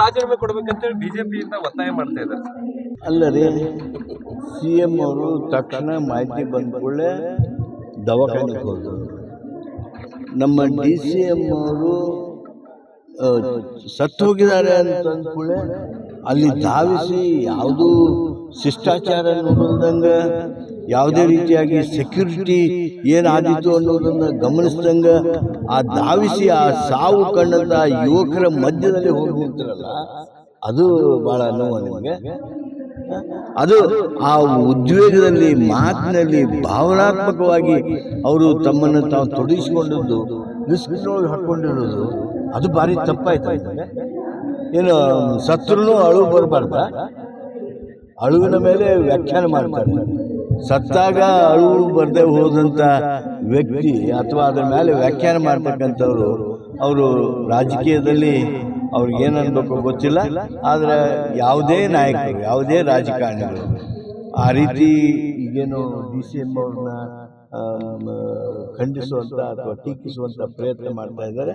ರಾಜೀನಾಮೆ ಕೊಡ್ಬೇಕಂತ ಹೇಳಿ ಬಿಜೆಪಿಯಿಂದ ಒತ್ತಾಯ ಮಾಡ್ತಾ ಇದ್ದಾರೆ. ಅಲ್ಲದೆ ಸಿ ಎಂ ಅವರು ತಕ್ಷಣ ಮಾಹಿತಿ ಬಂದ ಕೂಡಲೇ ದವಾಖಾನೆಗೆ ಹೋದರು. ನಮ್ಮ ಡಿ ಸಿ ಎಂ ಅವರು ಸತ್ತು ಹೋಗಿದ್ದಾರೆ ಅಂತ ಅಂದ್ಕೂಡಲೇ ಅಲ್ಲಿ ಧಾವಿಸಿ ಯಾವುದೂ ಶಿಷ್ಟಾಚಾರ ನೋಡಿದಂಗೆ ಯಾವುದೇ ರೀತಿಯಾಗಿ ಸೆಕ್ಯೂರಿಟಿ ಏನಾದಿತ್ತು ಅನ್ನೋದನ್ನು ಗಮನಿಸ್ದಂಗೆ ಆ ಧಾವಿಸಿ ಆ ಸಾವು ಕಂಡಂಥ ಯುವಕರ ಮಧ್ಯದಲ್ಲಿ ಹೋಗಿ ಅದು ಭಾಳ ನೋವು ನಿಮಗೆ ಅದು ಆ ಉದ್ವೇಗದಲ್ಲಿ, ಮಾತಿನಲ್ಲಿ, ಭಾವನಾತ್ಮಕವಾಗಿ ಅವರು ತಮ್ಮನ್ನು ತಾವು ತೊಡಗಿಸಿಕೊಂಡದ್ದು ರಿಸ್ಕ್ನೊಳಗೆ ಹಾಕ್ಕೊಂಡಿರೋದು ಅದು ಭಾರಿ ತಪ್ಪಾಯ್ತು. ಏನು ಸತ್ರು ಅಳು ಬರಬಾರ್ದ ಅಳುವಿನ ಮೇಲೆ ವ್ಯಾಖ್ಯಾನ ಮಾಡ್ತಾರೆ. ಸತ್ತಾಗ ಅಳು ಬರದೆ ಹೋದಂಥ ವ್ಯಕ್ತಿ ಅಥವಾ ಅದರ ಮೇಲೆ ವ್ಯಾಖ್ಯಾನ ಮಾಡ್ತಕ್ಕಂಥವ್ರು, ಅವರು ರಾಜಕೀಯದಲ್ಲಿ ಅವ್ರಿಗೆ ಏನನ್ಬೇಕು ಅನ್ಬೇಕು ಗೊತ್ತಿಲ್ಲ, ಆದರೆ ಯಾವುದೇ ನಾಯಕರು, ಯಾವುದೇ ರಾಜಕಾರಣಿಗಳು ಆ ರೀತಿ ಈಗೇನು ಡಿ ಸಿ ಎಂ ಅವ್ರನ್ನ ಖಂಡಿಸುವಂಥ ಅಥವಾ ಟೀಕಿಸುವಂಥ ಪ್ರಯತ್ನ ಮಾಡ್ತಾ ಇದ್ದಾರೆ.